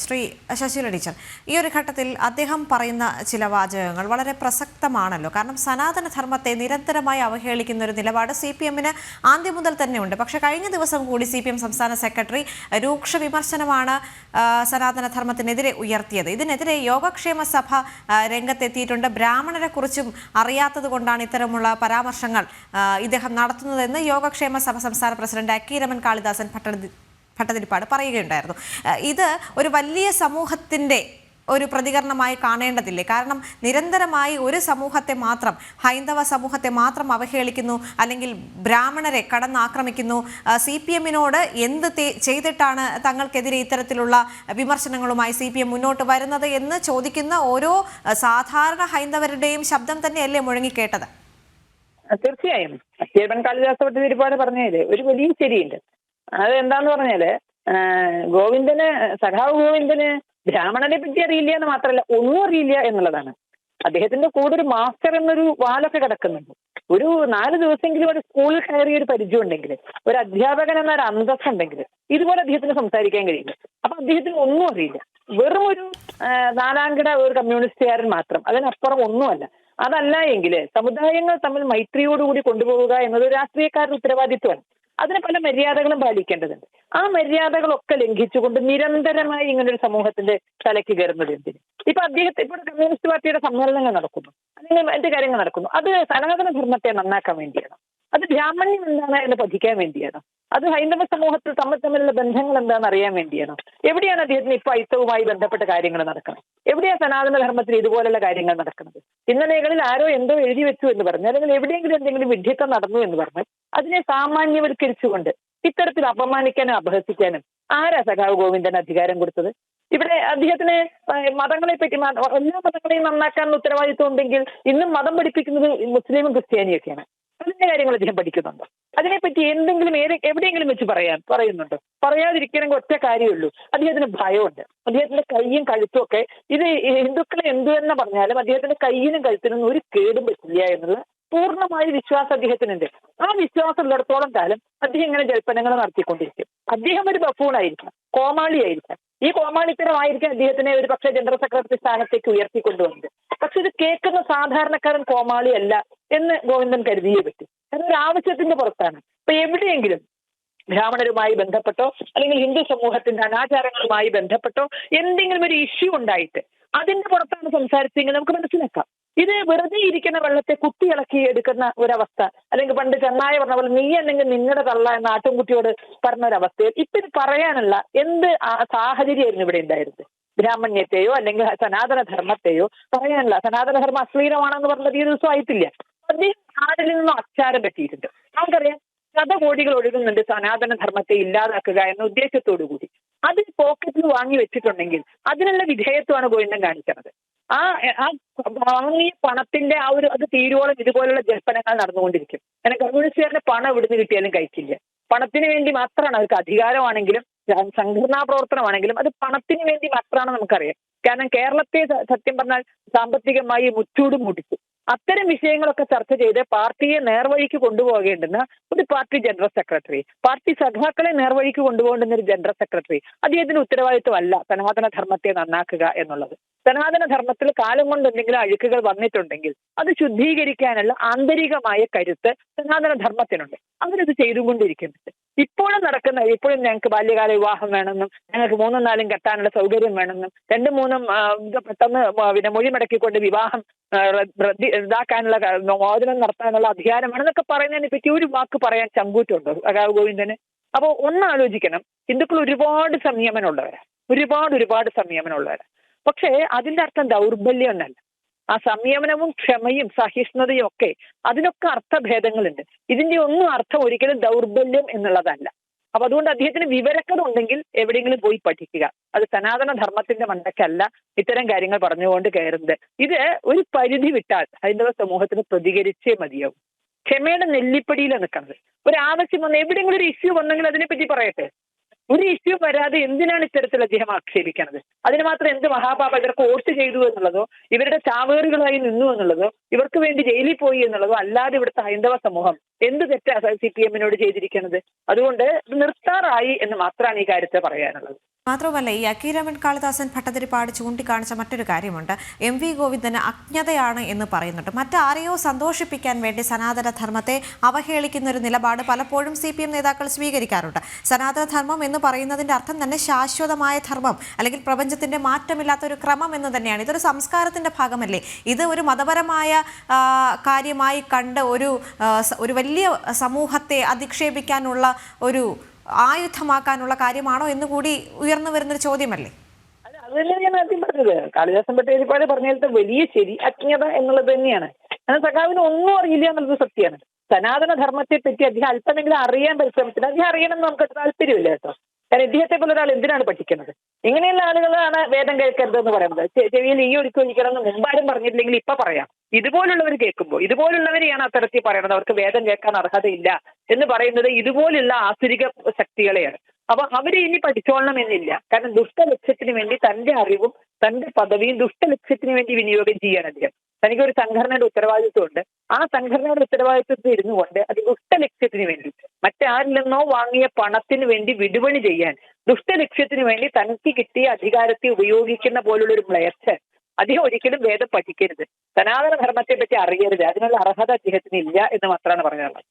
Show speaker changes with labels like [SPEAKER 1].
[SPEAKER 1] Shri Sasikala teacher. ഈ ഒരു ഘട്ടത്തിൽ അദ്ദേഹം പറയുന്ന ചില വാചകങ്ങൾ വളരെ പ്രസക്തമാണല്ലോ. കാരണം സനാതന ധർമ്മത്തെ നിരന്തരമായി അവഹേളിക്കുന്ന ഒരു നിലപാട് സി പി എമ്മിന് ആദ്യം മുതൽ തന്നെ ഉണ്ട്. പക്ഷെ കഴിഞ്ഞ ദിവസം കൂടി സി പി എം സംസ്ഥാന സെക്രട്ടറി രൂക്ഷ വിമർശനമാണ് സനാതന ധർമ്മത്തിനെതിരെ ഉയർത്തിയത്. ഇതിനെതിരെ യോഗക്ഷേമ സഭ രംഗത്തെത്തിയിട്ടുണ്ട്. ബ്രാഹ്മണരെ കുറിച്ചും അറിയാത്തത് കൊണ്ടാണ് ഇത്തരമുള്ള പരാമർശങ്ങൾ ഇദ്ദേഹം നടത്തുന്നതെന്ന് യോഗക്ഷേമ സഭ സംസ്ഥാന പ്രസിഡന്റ് അക്കീരമൻ കാളിദാസൻ ഭട്ടതി ഭട്ടതിരിപ്പാട് പറയുകയുണ്ടായിരുന്നു. ഇത് ഒരു വലിയ സമൂഹത്തിന്റെ ഒരു പ്രതികരണമായി കാണേണ്ടതില്ലേ? കാരണം നിരന്തരമായി ഒരു സമൂഹത്തെ മാത്രം ഹൈന്ദവ സമൂഹത്തെ മാത്രം അവഹേളിക്കുന്നു അല്ലെങ്കിൽ ബ്രാഹ്മണരെ കടന്നാക്രമിക്കുന്നു. സി പി എമ്മിനോട് എന്ത് ചെയ്തിട്ടാണ് തങ്ങൾക്കെതിരെ ഇത്തരത്തിലുള്ള വിമർശനങ്ങളുമായി സി പി എം മുന്നോട്ട് വരുന്നത് എന്ന് ചോദിക്കുന്ന ഓരോ സാധാരണ ഹൈന്ദവരുടെയും ശബ്ദം തന്നെയല്ലേ മുഴങ്ങിക്കേട്ടത്?
[SPEAKER 2] തീർച്ചയായും. കാളിദാസ ഭട്ടതിരിപ്പാട് പറഞ്ഞതിൽ ഒരു വലിയ ശരിയുണ്ട്. അത് എന്താന്ന് പറഞ്ഞാൽ ഗോവിന്ദന് സഖാവ് ഗോവിന്ദന് ബ്രാഹ്മണനെ പറ്റി അറിയില്ല എന്ന് മാത്രമല്ല ഒന്നും അറിയില്ല എന്നുള്ളതാണ്. അദ്ദേഹത്തിന്റെ കൂടെ ഒരു മാസ്റ്റർ എന്നൊരു വാലൊക്കെ കിടക്കുന്നുണ്ട്. ഒരു നാല് ദിവസമെങ്കിലും ഒരു സ്കൂളിൽ കയറിയ ഒരു പരിചയം ഉണ്ടെങ്കിൽ ഒരു അധ്യാപകൻ എന്നൊരു അന്തസ് ഉണ്ടെങ്കിൽ ഇതുപോലെ അദ്ദേഹത്തിന് സംസാരിക്കാൻ കഴിയില്ല. അപ്പൊ അദ്ദേഹത്തിന് ഒന്നും അറിയില്ല. വെറും ഒരു നാലാംകിട ഒരു കമ്മ്യൂണിസ്റ്റുകാരൻ മാത്രം അതിനപ്പുറം ഒന്നുമല്ല. അതല്ല എങ്കിൽ സമുദായങ്ങൾ തമ്മിൽ മൈത്രിയോടുകൂടി കൊണ്ടുപോവുക എന്നത് രാഷ്ട്രീയക്കാരുടെ ഉത്തരവാദിത്വമാണ്. അതിന് പല മര്യാദകളും പാലിക്കേണ്ടതുണ്ട്. ആ മര്യാദകളൊക്കെ ലംഘിച്ചുകൊണ്ട് നിരന്തരമായി ഇങ്ങനെ ഒരു സമൂഹത്തിന്റെ തലയ്ക്ക് കയറുന്നത് എന്തിന്? ഇപ്പൊ അദ്ദേഹത്തെ ഇപ്പോൾ കമ്മ്യൂണിസ്റ്റ് പാർട്ടിയുടെ സമ്മേളനങ്ങൾ നടക്കുന്നു. അല്ലെങ്കിൽ മറ്റു കാര്യങ്ങൾ നടക്കുന്നു. അത് സനാതന ധർമ്മത്തെ നന്നാക്കാൻ വേണ്ടിയാണ്. അത് ബ്രാഹ്മണ്യം എന്താണ് എന്ന് പഠിക്കാൻ വേണ്ടിയാണ്. അത് ഹൈന്ദവ സമൂഹത്തിൽ തമ്മിൽ തമ്മിലുള്ള ബന്ധങ്ങൾ എന്താണെന്ന് അറിയാൻ വേണ്ടിയാണ്. എവിടെയാണ് അദ്ദേഹത്തിന് ഇപ്പൊ അയിത്തവുമായി ബന്ധപ്പെട്ട കാര്യങ്ങൾ നടക്കുന്നത്? എവിടെയാണ് സനാതന ധർമ്മത്തിൽ ഇതുപോലുള്ള കാര്യങ്ങൾ നടക്കുന്നത്? ഇന്നലെകളിൽ ആരോ എന്തോ എഴുതി വെച്ചു എന്ന് പറഞ്ഞു. അല്ലെങ്കിൽ എവിടെയെങ്കിലും എന്തെങ്കിലും വിഡ്ഢിത്തം നടന്നു എന്ന് പറഞ്ഞാൽ അതിനെ സാമാന്യവൽക്കരിച്ചുകൊണ്ട് ഇത്തരത്തിൽ അപമാനിക്കാനും അപഹസിക്കാനും ആരാ സഖാവ് ഗോവിന്ദൻ അധികാരം കൊടുത്തത്? ഇവിടെ അദ്ദേഹത്തിന് മതങ്ങളെ പറ്റി എല്ലാ മതങ്ങളെയും നന്നാക്കാൻ ഉത്തരവാദിത്വം ഉണ്ടെങ്കിൽ ഇന്നും മതം പഠിപ്പിക്കുന്നത് മുസ്ലിമും ക്രിസ്ത്യാനിയൊക്കെയാണ്. അതിന്റെ കാര്യങ്ങൾ അദ്ദേഹം പഠിക്കുന്നുണ്ട്? അതിനെപ്പറ്റി എന്തെങ്കിലും ഏത് എവിടെയെങ്കിലും വെച്ച് പറയാൻ പറയുന്നുണ്ട്? പറയാതിരിക്കണമെങ്കിൽ ഒറ്റ കാര്യമുള്ളൂ. അദ്ദേഹത്തിന് ഭയമുണ്ട്. അദ്ദേഹത്തിന്റെ കൈയും കഴുത്തും ഒക്കെ ഇത് ഹിന്ദുക്കളെ എന്തു തന്നെ പറഞ്ഞാലും അദ്ദേഹത്തിന്റെ കൈയിനും കഴുത്തിനും ഒരു കേടും പറ്റില്ല എന്നുള്ള പൂർണമായ വിശ്വാസം അദ്ദേഹത്തിനുണ്ട്. ആ വിശ്വാസം ഉള്ളിടത്തോളം കാലം അദ്ദേഹം ഇങ്ങനെ ജൽപ്പനങ്ങൾ നടത്തിക്കൊണ്ടിരിക്കും. അദ്ദേഹം ഒരു ബഫൂണായിരിക്കാം കോമാളിയായിരിക്കാം ഈ കോമാളിത്തരമായിരിക്കും അദ്ദേഹത്തിനെ ഒരു പക്ഷേ ജനറൽ സെക്രട്ടറി സ്ഥാനത്തേക്ക് ഉയർത്തിക്കൊണ്ടുവന്നത്. പക്ഷെ ഇത് കേൾക്കുന്ന സാധാരണക്കാരൻ കോമാളിയല്ല എന്ന് ഗോവിന്ദൻ കരുതിയേ പറ്റും. ഒരു ആവശ്യത്തിന്റെ പുറത്താണ്. ഇപ്പൊ എവിടെയെങ്കിലും ബ്രാഹ്മണരുമായി ബന്ധപ്പെട്ടോ അല്ലെങ്കിൽ ഹിന്ദു സമൂഹത്തിന്റെ അനാചാരങ്ങളുമായി ബന്ധപ്പെട്ടോ എന്തെങ്കിലും ഒരു ഇഷ്യൂ ഉണ്ടായിട്ട് അതിന്റെ പുറത്താണ് സംസാരിച്ചെങ്കിൽ നമുക്ക് മനസ്സിലാക്കാം. ഇത് വെറുതെ ഇരിക്കുന്ന വെള്ളത്തെ കുത്തിയിളക്കി എടുക്കുന്ന ഒരവസ്ഥ. അല്ലെങ്കിൽ പണ്ട് ചെന്നായ പറഞ്ഞ പോലെ നീ അല്ലെങ്കിൽ നിങ്ങളുടെ തള്ള എന്ന ആട്ടുംകുട്ടിയോട് പറഞ്ഞ ഒരവസ്ഥയിൽ ഇപ്പൊ പറയാനുള്ള എന്ത് സാഹചര്യമായിരുന്നു ഇവിടെ ഉണ്ടായിരുന്നത്? ബ്രാഹ്മണ്യത്തെയോ അല്ലെങ്കിൽ സനാതന ധർമ്മത്തെയോ പറയാനുള്ള സനാതന ധർമ്മം അശ്ലീലമാണെന്ന് പറഞ്ഞത് ഈ ദിവസം ആയിട്ടില്ല. അദ്ദേഹം ആരിൽ നിന്നും അച്ചാരം പറ്റിയിട്ടുണ്ട് നമുക്കറിയാം ശതകോടികൾ ഒഴുകുന്നുണ്ട് സനാതന ധർമ്മത്തെ ഇല്ലാതാക്കുക എന്ന ഉദ്ദേശത്തോടു കൂടി അത് പോക്കറ്റിൽ വാങ്ങി വെച്ചിട്ടുണ്ടെങ്കിൽ അതിനുള്ള വിധേയത്വമാണ് ഗോവിന്ദൻ കാണിക്കുന്നത്. ആ ആ വാങ്ങിയ പണത്തിന്റെ ആ ഒരു അത് തീരുവോളം ഇതുപോലുള്ള ജൽപ്പനങ്ങൾ നടന്നുകൊണ്ടിരിക്കും. അങ്ങനെ കമ്മ്യൂണിസ്റ്റുകാരുടെ പണം ഇവിടുന്ന് കിട്ടിയാലും കഴിക്കില്ല. പണത്തിന് വേണ്ടി മാത്രമാണ് അവർക്ക് അധികാരമാണെങ്കിലും സംഘടനാ പ്രവർത്തനമാണെങ്കിലും അത് പണത്തിന് വേണ്ടി മാത്രമാണ് നമുക്കറിയാം. കാരണം കേരളത്തെ സത്യം പറഞ്ഞാൽ സാമ്പത്തികമായി മുച്ചൂട് മുടിച്ചു അത്തരം വിഷയങ്ങളൊക്കെ ചർച്ച ചെയ്ത് പാർട്ടിയെ നേർവഴിക്ക് കൊണ്ടുപോകേണ്ടുന്ന ഒരു പാർട്ടി ജനറൽ സെക്രട്ടറി. പാർട്ടി സഖാക്കളെ നേർവഴിക്ക് കൊണ്ടുപോകേണ്ടുന്ന ഒരു ജനറൽ സെക്രട്ടറി. അദ്ദേഹത്തിന് ഉത്തരവാദിത്വമല്ല. സനാതന ധർമ്മത്തെ നന്നാക്കുക എന്നുള്ളത്. സനാതന ധർമ്മത്തിൽ കാലം കൊണ്ട് എന്തെങ്കിലും അഴുക്കുകൾ വന്നിട്ടുണ്ടെങ്കിൽ അത് ശുദ്ധീകരിക്കാനുള്ള ആന്തരികമായ കരുത്ത് സനാതന ധർമ്മത്തിനുണ്ട്. അവരത് ചെയ്തുകൊണ്ടിരിക്കുന്നുണ്ട്. ഇപ്പോഴും നടക്കുന്ന ഇപ്പോഴും ഞങ്ങൾക്ക് ബാല്യകാല വിവാഹം വേണമെന്നും ഞങ്ങൾക്ക് മൂന്നും നാലും കെട്ടാനുള്ള സൗകര്യം വേണമെന്നും രണ്ടും മൂന്നും പെട്ടെന്ന് പിന്നെ മൊഴി മടക്കിക്കൊണ്ട് വിവാഹം ഇതാക്കാനുള്ള മോചനം നടത്താനുള്ള അധികാരമാണെന്നൊക്കെ പറയുന്നതിനെ പറ്റി ഒരു വാക്ക് പറയാൻ ചങ്കൂറ്റുണ്ടോ അകാവ് ഗോവിന്ദന്. അപ്പോൾ ഒന്ന് ആലോചിക്കണം ഹിന്ദുക്കൾ ഒരുപാട് സംയമനമുള്ളവരാണ് ഒരുപാട് ഒരുപാട് സംയമനമുള്ളവരാണ് പക്ഷേ അതിന്റെ അർത്ഥം ദൗർബല്യം എന്നല്ല ആ സംയമനവും ക്ഷമയും സഹിഷ്ണുതയും ഒക്കെ അതിനൊക്കെ അർത്ഥഭേദങ്ങളുണ്ട്. ഇതിന്റെ ഒന്നും അർത്ഥം ഒരിക്കലും ദൗർബല്യം എന്നുള്ളതല്ല. അപ്പൊ അതുകൊണ്ട് അദ്ദേഹത്തിന് വിവരക്കത ഉണ്ടെങ്കിൽ എവിടെയെങ്കിലും പോയി പഠിക്കുക. അത് സനാതന ധർമ്മത്തിന്റെ മണ്ടക്കല്ല ഇത്തരം കാര്യങ്ങൾ പറഞ്ഞുകൊണ്ട് കയറുന്നത്. ഇത് ഒരു പരിധി വിട്ടാൽ ഹൈന്ദവ സമൂഹത്തിന് പ്രതികരിച്ചേ മതിയാവും. ക്ഷമയുടെ നെല്ലിപ്പടിയിലാണ് നിൽക്കുന്നത്. ഒരു ആവശ്യം വന്ന് എവിടെയെങ്കിലും ഒരു ഇഷ്യൂ വന്നെങ്കിൽ അതിനെപ്പറ്റി പറയട്ടെ? ഒരു ഇഷ്യൂ വരാതെ എന്തിനാണ് ഇത്തരത്തിൽ അദ്ദേഹം ആക്ഷേപിക്കുന്നത് അതിന് മാത്രം എന്ത് മഹാപാപ ഇവർക്ക് വോട്ട് ചെയ്തു എന്നുള്ളതോ ഇവരുടെ ചാവേറുകളായി നിന്നു എന്നുള്ളതോ ഇവർക്ക് വേണ്ടി ജയിലിൽ പോയി എന്നുള്ളതോ അല്ലാതെ ഇവിടുത്തെ ഹൈന്ദവ സമൂഹം എന്ത് തെറ്റാ സി പി എമ്മിനോട് ചെയ്തിരിക്കുന്നത് അതുകൊണ്ട് നിർത്താറായി എന്ന് മാത്രമാണ് ഈ കാര്യത്തെ പറയാനുള്ളത്.
[SPEAKER 1] മാത്രവുമല്ല ഈ അക്കീരമൻ കാളിദാസൻ ഭട്ടതിരിപ്പാട് ചൂണ്ടിക്കാണിച്ച മറ്റൊരു കാര്യമുണ്ട്. എം വി ഗോവിന്ദന് അജ്ഞതയാണ് എന്ന് പറയുന്നുണ്ട്. മറ്റാരെയോ സന്തോഷിപ്പിക്കാൻ വേണ്ടി സനാതനധർമ്മത്തെ അവഹേളിക്കുന്ന ഒരു നിലപാട് പലപ്പോഴും സി നേതാക്കൾ സ്വീകരിക്കാറുണ്ട്. സനാതനധർമ്മം എന്ന് പറയുന്നതിന്റെ അർത്ഥം തന്നെ ശാശ്വതമായ ധർമ്മം അല്ലെങ്കിൽ പ്രപഞ്ചത്തിന്റെ മാറ്റമില്ലാത്ത ഒരു ക്രമം എന്ന് തന്നെയാണ്. ഇതൊരു സംസ്കാരത്തിന്റെ ഭാഗമല്ലേ? ഇത് ഒരു മതപരമായ കാര്യമായി കണ്ട് ഒരു ഒരു വലിയ സമൂഹത്തെ അധിക്ഷേപിക്കാനുള്ള ഒരു ആയുധമാക്കാനുള്ള കാര്യമാണോ എന്ന് കൂടി ഉയർന്നു വരുന്നൊരു ചോദ്യമല്ലേ?
[SPEAKER 2] അതല്ലേ ഞാൻ ആദ്യം പറഞ്ഞത്. കാളിദാസൻ പട്ടേരിപ്പാട് പറഞ്ഞതിലത്തെ വലിയ ശരി അജ്ഞത എന്നുള്ളത് തന്നെയാണ്. കാരണം സഖാവിന് ഒന്നും അറിയില്ല എന്നുള്ളത് സത്യമാണ്. സനാതന ധർമ്മത്തെ പറ്റി അദ്ദേഹം അല്പമെങ്കിലും അറിയാൻ പരിശ്രമിച്ചത് അദ്ദേഹം അറിയണം എന്ന് നമുക്ക് താല്പര്യമില്ല കേട്ടോ. കാരണം ഇദ്ദേഹത്തെ പോലെ ഒരാൾ എന്തിനാണ് പഠിക്കുന്നത്? ഇങ്ങനെയുള്ള ആളുകളാണ് വേദം കേൾക്കരുത് എന്ന് പറയുന്നത് ചെവിയിൽ ഈ ഒരുക്കി ഒഴിക്കണം എന്ന് മുമ്പാരും പറഞ്ഞിട്ടില്ലെങ്കിൽ ഇപ്പൊ പറയാം. ഇതുപോലുള്ളവർ കേൾക്കുമ്പോൾ ഇതുപോലുള്ളവരെയാണ് അത്തരത്തിൽ പറയുന്നത്. അവർക്ക് വേദം കേൾക്കാൻ അർഹതയില്ല എന്ന് പറയുന്നത് ഇതുപോലുള്ള ആസുരിക ശക്തികളെയാണ്. അപ്പൊ അവരെ ഇനി പഠിച്ചോളണം എന്നില്ല. കാരണം ദുഷ്ടലക്ഷ്യത്തിന് വേണ്ടി തന്റെ അറിവും തന്റെ പദവിയും ദുഷ്ടലക്ഷ്യത്തിന് വേണ്ടി വിനിയോഗം ചെയ്യാണ് അദ്ദേഹം. തനിക്ക് ഒരു സംഘടനയുടെ ഉത്തരവാദിത്വമുണ്ട്. ആ സംഘടനയുടെ ഉത്തരവാദിത്വത്തിൽ ഇരുന്നു കൊണ്ട് അത് ദുഷ്ടലക്ഷ്യത്തിന് വേണ്ടി മറ്റാരിൽ നിന്നോ വാങ്ങിയ പണത്തിന് വേണ്ടി വിടുപണി ചെയ്യാൻ ദുഷ്ടലക്ഷ്യത്തിന് വേണ്ടി തനിക്ക് കിട്ടിയ അധികാരത്തെ ഉപയോഗിക്കുന്ന പോലുള്ള ഒരു മ്ലേച്ഛ അദ്ദേഹം ഒരിക്കലും വേദം പഠിക്കരുത്. സനാതന ധർമ്മത്തെ പറ്റി അറിയരുത്. അതിനുള്ള അർഹത അദ്ദേഹത്തിന് ഇല്ല എന്ന് മാത്രമാണ് പറയാനുള്ളത്